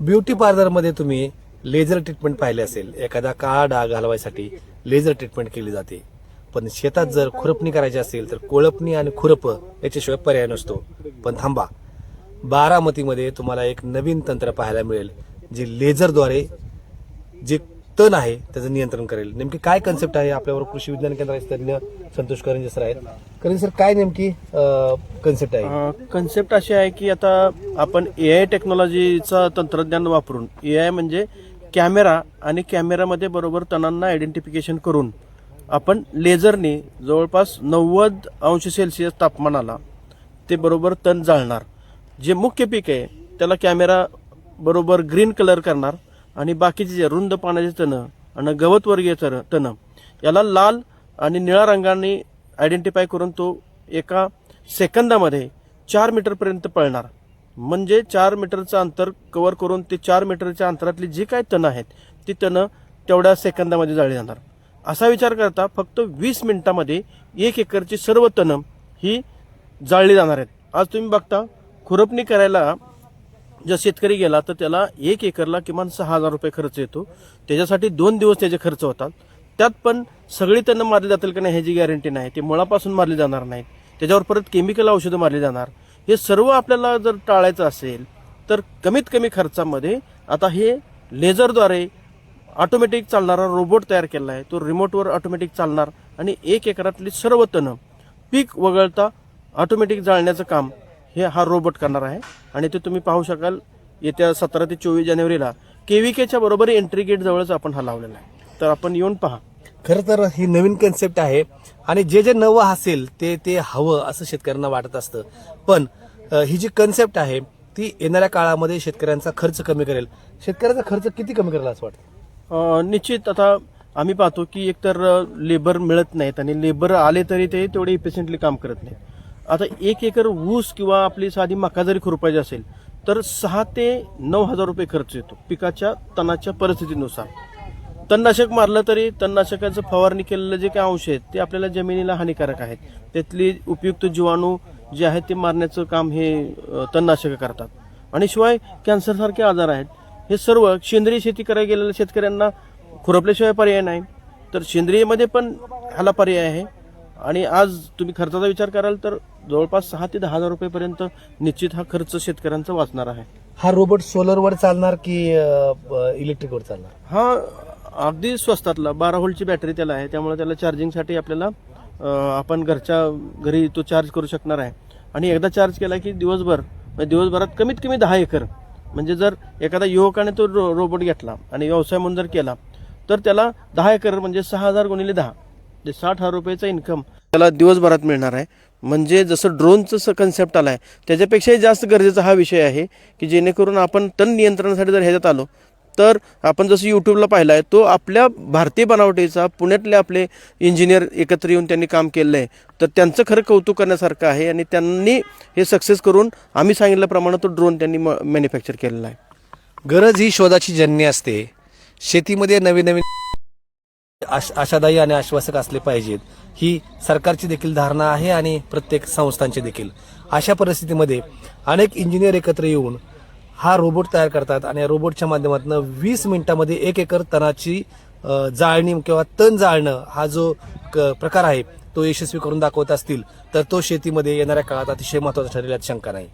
Beauty पार्लरमध्ये तुम्ही laser treatment पाहिले असेल. एखादा काळा डाग घालवायसाठी लेझर ट्रीटमेंट केली जाते. पण शेतात जर खुरपणी करायची असेल तर कोळपणी आणि खुरप याच्याशिवाय पर्याय नसतो. पण थांबा. बारामतीमध्ये तुम्हाला एक नवीन तंत्र पाहायला मिळेल जे लेझरद्वारे जे तण आहे त्याचं नियंत्रण करेल. नेमकी काय कन्सेप्ट आहे आपल्यावर कृषी विज्ञान केंद्राचे तज्ज्ञ संतोष करंजे सर आहेत. करंजे सर काय नेमकी कन्सेप्ट आहे? कन्सेप्ट अशी आहे की आता आपण ए आय टेक्नॉलॉजीचं तंत्रज्ञान वापरून ए आय म्हणजे कॅमेरा आणि कॅमेरामध्ये बरोबर तणांना आयडेंटिफिकेशन करून आपण लेझरने जवळपास नव्वद अंश सेल्सिअस तापमानाला ते बरोबर तण जाळणार. जे मुख्य पीक आहे त्याला कॅमेरा बरोबर ग्रीन कलर करणार. आणि बाकीचे जे रुंद पाण्याचे तणं आणि गवतवर्गीय तण तणं याला लाल आणि निळ्या रंगाने आयडेंटिफाय करून तो एका सेकंदामध्ये चार मीटरपर्यंत पळणार. म्हणजे चार मीटरचं अंतर कव्हर करून ते चार मीटरच्या अंतरातली जी काय तणं आहेत ती तणं तेवढ्या सेकंदामध्ये जाळली जाणार. असा विचार करता फक्त वीस मिनिटामध्ये एक एकरची सर्व तणं ही जाळली जाणार आहेत. आज तुम्ही बघता खुरपणी करायला जर शेतकरी गेला तर त्याला एक एकरला किमान सहा हजार रुपये खर्च येतो. त्याच्यासाठी दोन दिवस त्याचे खर्च होतात. त्यात पण सगळी त्यांना मारली जातील का नाही ह्याची गॅरंटी नाही. ते मुळापासून मारली जाणार नाहीत. त्याच्यावर परत केमिकल औषधं मारली जाणार. हे सर्व आपल्याला जर टाळायचं असेल तर कमीत कमी खर्चामध्ये आता हे लेझरद्वारे ऑटोमॅटिक चालणारा रोबोट तयार केला आहे. तो रिमोटवर ऑटोमॅटिक चालणार आणि एक एकरातली सर्व तणं पीक वगळता ऑटोमॅटिक जाळण्याचं काम हे हा रोबोट करणार आहे. आणि ते तुम्ही पाहू शकाल येत्या सतरा ते चोवीस जानेवारीला केव्हीकेच्या बरोबर एंट्री गेट जवळच आपण हा लावलेला आहे. तर आपण येऊन पहा. खरं तर ही नवीन कन्सेप्ट आहे आणि जे जे नवं असेल ते ते हवं असं शेतकऱ्यांना वाटत असतं. पण ही जी कन्सेप्ट आहे ती येणाऱ्या काळामध्ये शेतकऱ्यांचा खर्च कमी करेल. शेतकऱ्याचा खर्च किती कमी करेल असं वाटतं? निश्चित आता आम्ही पाहतो की एकतर लेबर मिळत नाहीत आणि लेबर आले तरी ते तेवढे इफिशियंटली काम करत नाहीत. आता एक एकर ऊस किंवा आपली साधी मका जरी खुरपायची असेल तर सहा ते नऊ हजार रुपये खर्च येतो पिकाच्या तणाच्या परिस्थितीनुसार. तणनाशक मारलं तरी तणनाशकाचं फवारणी केलेलं जे काही अंश आहेत ते आपल्याला जमिनीला हानिकारक आहेत. त्यातली उपयुक्त जीवाणू जे आहेत ते मारण्याचं काम हे तणनाशकं करतात. आणि शिवाय कॅन्सरसारखे आजार आहेत हे सर्व सेंद्रिय शेती करायला गेलेल्या शेतकऱ्यांना खुरपल्याशिवाय पर्याय नाही. तर सेंद्रियमध्ये पण ह्याला पर्याय आहे. आणि आज तुम्ही खर्चाचा विचार कराल तर जवळपास सहा ते दहा हजार रुपयेपर्यंत निश्चित हा खर्च शेतकऱ्यांचा वाचणार आहे. हा रोबोट सोलरवर चालणार की इलेक्ट्रिकवर चालणार? हा अगदी स्वस्तातला. बारा व्होल्टची बॅटरी त्याला आहे. त्यामुळे त्याला चार्जिंगसाठी आपल्याला अं, आपण घरच्या घरी तो चार्ज करू शकणार आहे. आणि एकदा चार्ज केला की दिवसभर म्हणजे दिवसभरात कमीत कमी दहा एकर. म्हणजे जर एखादा युवकाने तो रो रोबोट घेतला आणि व्यवसाय म्हणून जर केला तर त्याला दहा एकर म्हणजे सहा हजार गुणिले दहा. म्हणजे साठ हजार रुपयाचा इन्कम त्याला दिवसभरात मिळणार आहे. म्हणजे जसं ड्रोनचं कन्सेप्ट आला आहे त्याच्यापेक्षाही जास्त गरजेचा हा विषय आहे की जेणेकरून आपण तण नियंत्रणासाठी जर ह्याच्यात आलो तर आपण जसं यूट्यूबला पाहिलं आहे तो आपल्या भारतीय बनावटीचा पुण्यातले आपले इंजिनियर एकत्र येऊन त्यांनी काम केलं आहे तर त्यांचं खरं कौतुक करण्यासारखं आहे आणि त्यांनी हे सक्सेस करून आम्ही सांगितल्याप्रमाणे तो ड्रोन त्यांनी मॅन्युफॅक्चर केलेला आहे. गरज ही शोधाची जन्य असते. शेतीमध्ये नवीन नवीन आश- आशादायी आणि आश्वासक असले पाहिजेत. ही सरकारची देखील धारणा आहे आणि प्रत्येक संस्थांची देखील. अशा परिस्थितीमध्ये अनेक इंजिनियर एकत्र येऊन हा रोबोट तयार करतात आणि या रोबोटच्या माध्यमातून वीस मिनिटामध्ये एक एकर तणाची जाळणी किंवा तण जाळणं हा जो क- प्रकार आहे तो यशस्वी करून दाखवत असतील तर तो शेतीमध्ये येणाऱ्या काळात अतिशय महत्त्वाचा ठरेल यात शंका नाही.